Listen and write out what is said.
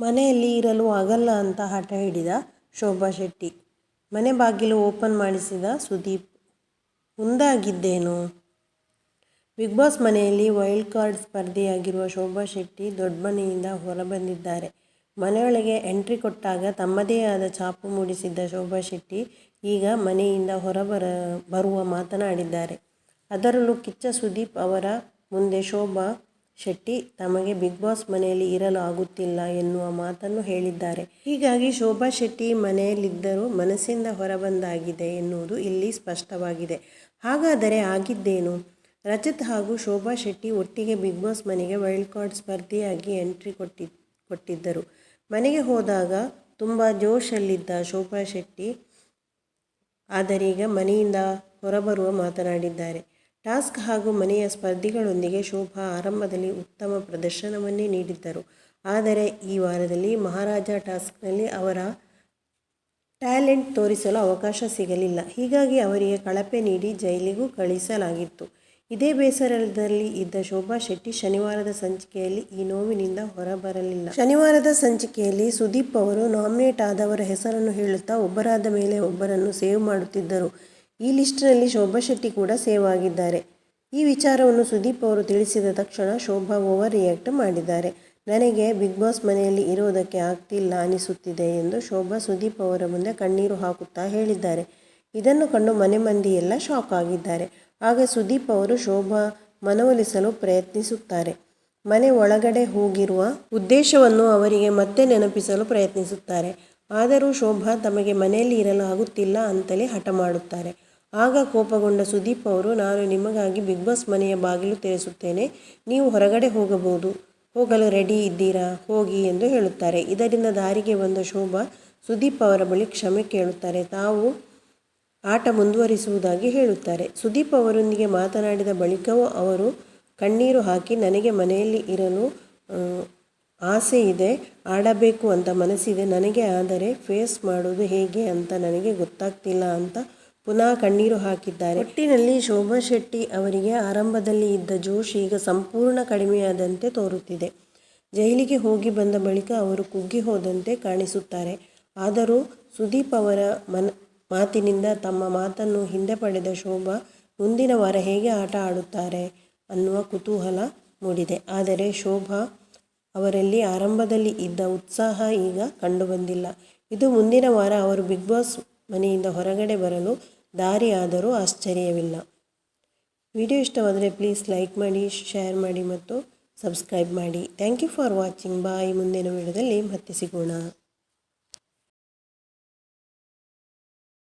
ಮನೆಯಲ್ಲಿ ಇರಲು ಆಗಲ್ಲ ಅಂತ ಹಠ ಹಿಡಿದ ಶೋಭಾ ಶೆಟ್ಟಿ. ಮನೆ ಬಾಗಿಲು ಓಪನ್ ಮಾಡಿಸಿದ ಸುದೀಪ್, ಮುಂದಾಗಿದ್ದೇನು? ಬಿಗ್ ಬಾಸ್ ಮನೆಯಲ್ಲಿ ವೈಲ್ಡ್ ಕಾರ್ಡ್ ಸ್ಪರ್ಧೆಯಾಗಿರುವ ಶೋಭಾ ಶೆಟ್ಟಿ ದೊಡ್ಡ ಮನೆಯಿಂದ ಹೊರಬಂದಿದ್ದಾರೆ. ಮನೆಯೊಳಗೆ ಎಂಟ್ರಿ ಕೊಟ್ಟಾಗ ತಮ್ಮದೇ ಆದ ಛಾಪು ಮೂಡಿಸಿದ್ದ ಶೋಭಾ ಶೆಟ್ಟಿ ಈಗ ಮನೆಯಿಂದ ಹೊರಬರ, ಬರುವ ಮಾತನಾಡಿದ್ದಾರೆ. ಅದರಲ್ಲೂ ಕಿಚ್ಚ ಸುದೀಪ್ ಅವರ ಮುಂದೆ ಶೋಭಾ ಶೆಟ್ಟಿ, ತಮಗೆ ಬಿಗ್ ಬಾಸ್ ಮನೆಯಲ್ಲಿ ಇರಲು ಆಗುತ್ತಿಲ್ಲ ಎನ್ನುವ ಮಾತನ್ನು ಹೇಳಿದ್ದಾರೆ. ಹೀಗಾಗಿ ಶೋಭಾ ಶೆಟ್ಟಿ ಮನೆಯಲ್ಲಿದ್ದರೂ ಮನಸ್ಸಿಂದ ಹೊರಬಂದಾಗಿದೆ ಎನ್ನುವುದು ಇಲ್ಲಿ ಸ್ಪಷ್ಟವಾಗಿದೆ. ಹಾಗಾದರೆ ಆಗಿದ್ದೇನು? ರಜತ್ ಹಾಗೂ ಶೋಭಾ ಶೆಟ್ಟಿ ಒಟ್ಟಿಗೆ ಬಿಗ್ ಬಾಸ್ ಮನೆಗೆ ವೈಲ್ಡ್ ಕಾರ್ಡ್ ಸ್ಪರ್ಧಿಯಾಗಿ ಎಂಟ್ರಿ ಕೊಟ್ಟಿ, ಕೊಟ್ಟಿದ್ದರು. ಮನೆಗೆ ಹೋದಾಗ ತುಂಬ ಜೋಶಲ್ಲಿದ್ದ ಶೋಭಾ ಶೆಟ್ಟಿ, ಆದರೀಗ ಮನೆಯಿಂದ ಹೊರಬರುವ ಮಾತನಾಡಿದ್ದಾರೆ. ಟಾಸ್ಕ್ ಹಾಗೂ ಮನೆಯ ಸ್ಪರ್ಧಿಗಳೊಂದಿಗೆ ಶೋಭಾ ಆರಂಭದಲ್ಲಿ ಉತ್ತಮ ಪ್ರದರ್ಶನವನ್ನೇ ನೀಡಿದ್ದರು. ಆದರೆ ಈ ವಾರದಲ್ಲಿ ಮಹಾರಾಜ ಟಾಸ್ಕ್ನಲ್ಲಿ ಅವರ ಟ್ಯಾಲೆಂಟ್ ತೋರಿಸಲು ಅವಕಾಶ ಸಿಗಲಿಲ್ಲ. ಹೀಗಾಗಿ ಅವರಿಗೆ ಕಳಪೆ ನೀಡಿ ಜೈಲಿಗೂ ಕಳಿಸಲಾಗಿತ್ತು. ಇದೇ ಬೇಸರದಲ್ಲಿ ಇದ್ದ ಶೋಭಾ ಶೆಟ್ಟಿ ಶನಿವಾರದ ಸಂಚಿಕೆಯಲ್ಲಿ ಈ ನೋವಿನಿಂದ ಹೊರಬರಲಿಲ್ಲ. ಶನಿವಾರದ ಸಂಚಿಕೆಯಲ್ಲಿ ಸುದೀಪ್ ಅವರು ನಾಮಿನೇಟ್ ಆದವರ ಹೆಸರನ್ನು ಹೇಳುತ್ತಾ ಒಬ್ಬರಾದ ಮೇಲೆ ಒಬ್ಬರನ್ನು ಸೇವ್ ಮಾಡುತ್ತಿದ್ದರು. ಈ ಲಿಸ್ಟ್ನಲ್ಲಿ ಶೋಭಾ ಶೆಟ್ಟಿ ಕೂಡ ಸೇವ್ ಆಗಿದ್ದಾರೆ. ಈ ವಿಚಾರವನ್ನು ಸುದೀಪ್ ಅವರು ತಿಳಿಸಿದ ತಕ್ಷಣ ಶೋಭಾ ಓವರ್ ರಿಯಾಕ್ಟ್ ಮಾಡಿದ್ದಾರೆ. ನನಗೆ ಬಿಗ್ ಬಾಸ್ ಮನೆಯಲ್ಲಿ ಇರೋದಕ್ಕೆ ಆಗ್ತಿಲ್ಲ ಅನಿಸುತ್ತಿದೆ ಎಂದು ಶೋಭಾ ಸುದೀಪ್ ಅವರ ಮುಂದೆ ಕಣ್ಣೀರು ಹಾಕುತ್ತಾ ಹೇಳಿದ್ದಾರೆ. ಇದನ್ನು ಕಂಡು ಮನೆ ಮಂದಿ ಎಲ್ಲ ಶಾಕ್ ಆಗಿದ್ದಾರೆ. ಆಗ ಸುದೀಪ್ ಅವರು ಶೋಭಾ ಮನವೊಲಿಸಲು ಪ್ರಯತ್ನಿಸುತ್ತಾರೆ. ಮನೆ ಒಳಗಡೆ ಹೋಗಿರುವ ಉದ್ದೇಶವನ್ನು ಅವರಿಗೆ ಮತ್ತೆ ನೆನಪಿಸಲು ಪ್ರಯತ್ನಿಸುತ್ತಾರೆ. ಆದರೂ ಶೋಭಾ ತಮಗೆ ಮನೆಯಲ್ಲಿ ಇರಲು ಆಗುತ್ತಿಲ್ಲ ಅಂತಲೇ ಹಠ ಮಾಡುತ್ತಾರೆ. ಆಗ ಕೋಪಗೊಂಡ ಸುದೀಪ್ ಅವರು, ನಾನು ನಿಮಗಾಗಿ ಬಿಗ್ ಬಾಸ್ ಮನೆಯ ಬಾಗಿಲು ತೆರೆಸುತ್ತೇನೆ, ನೀವು ಹೊರಗಡೆ ಹೋಗಬಹುದು. ಹೋಗಲು ರೆಡಿ ಇದ್ದೀರಾ? ಹೋಗಿ ಎಂದು ಹೇಳುತ್ತಾರೆ. ಇದರಿಂದ ದಾರಿಗೆ ಬಂದ ಶೋಭಾ ಸುದೀಪ್ ಅವರ ಬಳಿ ಕ್ಷಮೆ ಕೇಳುತ್ತಾರೆ. ತಾವು ಆಟ ಮುಂದುವರಿಸುವುದಾಗಿ ಹೇಳುತ್ತಾರೆ. ಸುದೀಪ್ ಅವರೊಂದಿಗೆ ಮಾತನಾಡಿದ ಬಳಿಕವೂ ಅವರು, ಕಣ್ಣೀರು ಹಾಕಿ ನನಗೆ ಮನೆಯಲ್ಲಿ ಇರಲು ಆಸೆ ಇದೆ, ಆಡಬೇಕು ಅಂತ ಮನಸ್ಸಿದೆ. ನನಗೆ ಆದರೆ ಫೇಸ್ ಮಾಡೋದು ಹೇಗೆ ಅಂತ ನನಗೆ ಗೊತ್ತಾಗ್ತಿಲ್ಲ ಅಂತ ಪುನಃ ಕಣ್ಣೀರು ಹಾಕಿದ್ದಾರೆ. ಒಟ್ಟಿನಲ್ಲಿ ಶೋಭಾ ಶೆಟ್ಟಿ ಅವರಿಗೆ ಆರಂಭದಲ್ಲಿ ಇದ್ದ ಜೋಶ್ ಈಗ ಸಂಪೂರ್ಣ ಕಡಿಮೆಯಾದಂತೆ ತೋರುತ್ತಿದೆ. ಜೈಲಿಗೆ ಹೋಗಿ ಬಂದ ಬಳಿಕ ಅವರು ಕುಗ್ಗಿ ಹೋದಂತೆ ಕಾಣಿಸುತ್ತಾರೆ. ಆದರೂ ಸುದೀಪ್ ಅವರ ಮನ, ಮಾತಿನಿಂದ ತಮ್ಮ ಮಾತನ್ನು ಹಿಂದೆ ಪಡೆದ ಶೋಭಾ, ಮುಂದಿನ ವಾರ ಹೇಗೆ ಆಟ ಆಡುತ್ತಾರೆ ಅನ್ನುವ ಕುತೂಹಲ ಮೂಡಿದೆ. ಆದರೆ ಶೋಭಾ ಅವರಲ್ಲಿ ಆರಂಭದಲ್ಲಿ ಇದ್ದ ಉತ್ಸಾಹ ಈಗ ಕಂಡುಬಂದಿಲ್ಲ. ಇದು ಮುಂದಿನ ವಾರ ಅವರು ಬಿಗ್ ಬಾಸ್ ಮನೆಯಿಂದ ಹೊರಗಡೆ ಬರಲು ದಾರಿಯಾದರೂ ಆಶ್ಚರ್ಯವಿಲ್ಲ. ವಿಡಿಯೋ ಇಷ್ಟವಾದರೆ ಪ್ಲೀಸ್ ಲೈಕ್ ಮಾಡಿ, ಶೇರ್ ಮಾಡಿ ಮತ್ತು ಸಬ್ಸ್ಕ್ರೈಬ್ ಮಾಡಿ. Thank you for watching. Bye. ಮುಂದಿನ ವಿಡಿಯೋದಲ್ಲಿ ಮತ್ತೆ ಸಿಗೋಣ.